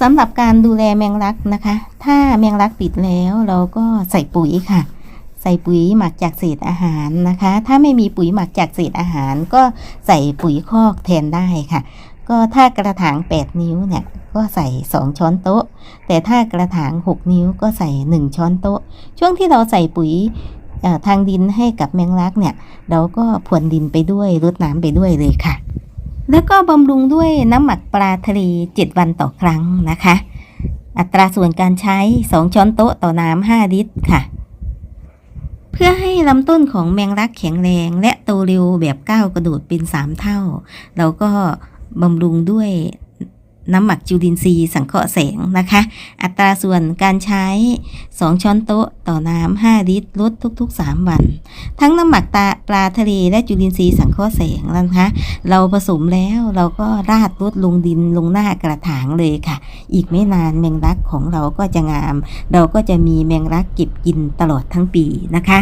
สำหรับการดูแลแมงลักนะคะ ถ้าแมงลักติดแล้วเราก็ใส่ปุ๋ยค่ะ ใส่ปุ๋ยหมักจากเศษอาหารนะคะ ถ้าไม่มีปุ๋ยหมักจากเศษอาหาร ก็ใส่ปุ๋ยคอกแทนได้ค่ะ ก็ถ้ากระถาง 8 นิ้วเนี่ยก็ใส่ 2 ช้อนโต๊ะ แต่ถ้ากระถาง 6 นิ้วก็ใส่ 1 ช้อนโต๊ะ ช่วงที่เราใส่ปุ๋ยทางดินให้กับแมงลักเนี่ย เราก็พรวนดินไปด้วยรดน้ำไปด้วยเลยค่ะ แล้วก็บำรุงด้วยน้ำหมักปลาทะเล7วันต่อครั้งนะคะ อัตราส่วนการใช้ 2 ช้อนโต๊ะต่อน้ำ5ลิตรค่ะ เพื่อให้ลำต้นของแมงลักแข็งแรงและโตเร็วแบบก้าวกระโดดเป็น 3 เท่า เราก็บำรุงด้วย น้ำหมักจุลินทรีย์สังเคราะห์แสงนะคะ อัตราส่วนการใช้ 2 ช้อนโต๊ะต่อน้ำ5ลิตรลดทุก ๆ 3 วัน ทั้งน้ำหมักตาปลาทะเลและจุลินทรีย์สังเคราะห์แสงนะคะ เราผสมแล้วเราก็ราดลดลงดินลงหน้ากระถางเลยค่ะ อีกไม่นานแมงลักของเราก็จะงาม เราก็จะมีแมงลักเก็บกินตลอดทั้งปีนะคะ